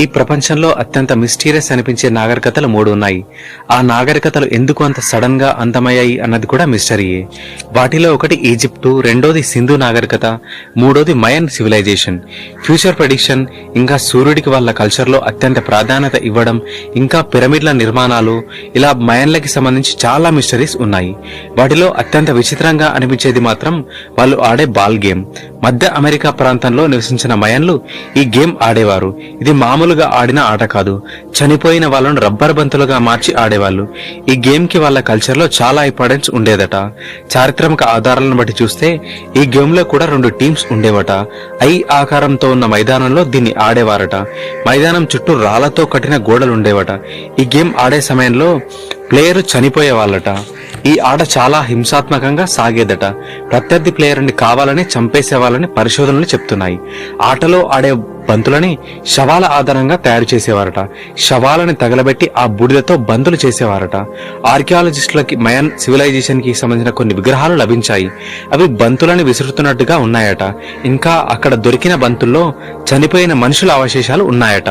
ఈ ప్రపంచంలో అత్యంత మిస్టీరియస్ అనిపించే నాగరికతలు మూడు ఉన్నాయి. ఆ నాగరికతలు ఎందుకు అంత సడన్గా అంతమయ్యాయి అన్నది కూడా మిస్టరీయే వాటిలో ఒకటి ఈజిప్టు రెండోది సింధు నాగరికత మూడోది మయన్ సివిలైజేషన్. ఫ్యూచర్ ప్రెడిక్షన్ ఇంకా సూర్యుడికి వాళ్ళ కల్చర్లో అత్యంత ప్రాధాన్యత ఇవ్వడం ఇంకా పిరమిడ్ల నిర్మాణాలు ఇలా మయన్లకి సంబంధించి చాలా మిస్టరీస్ ఉన్నాయి. వాటిలో అత్యంత విచిత్రంగా అనిపించేది మాత్రం వాళ్ళు ఆడే బాల్ గేమ్. మధ్య అమెరికా ప్రాంతంలో నివసించిన మయన్లు ఈ గేమ్ ఆడేవారు. ఇది మామూలుగా ఆడిన ఆట కాదు. చనిపోయిన వాళ్ళను రబ్బర్ బంతులుగా మార్చి ఆడేవాళ్ళు. ఈ గేమ్కి వాళ్ళ కల్చర్లో చాలా ఇంపార్టెన్స్ ఉండేదట. చారిత్రక ఆధారాలను బట్టి చూస్తే ఈ గేమ్లో కూడా రెండు టీమ్స్ ఉండేవట. ఐ ఆకారంతో ఉన్న మైదానంలో దీన్ని ఆడేవారట. మైదానం చుట్టూ రాళ్ళతో కట్టిన గోడలు ఉండేవట. ఈ గేమ్ ఆడే సమయంలో ప్లేయర్ చనిపోయే వాళ్ళట ఈ ఆట చాలా హింసాత్మకంగా సాగేదట. ప్రత్యర్థి ప్లేయర్ని కావాలని చంపేసేవాళ్ళని పరిశోధనలు చెప్తున్నాయి. ఆటలో ఆడే బంతులని శవాల ఆధారంగా తయారు చేసేవారట. శవాలని తగలబెట్టి ఆ బుడిదతో బంతులు చేసేవారట. ఆర్కియాలజిస్టులకి మయన్ సివిలైజేషన్కి సంబంధించిన కొన్ని విగ్రహాలు లభించాయి. అవి బంతులని విసురుతున్నట్టుగా ఉన్నాయట. ఇంకా అక్కడ దొరికిన బంతుల్లో చనిపోయిన మనుషుల అవశేషాలు ఉన్నాయట.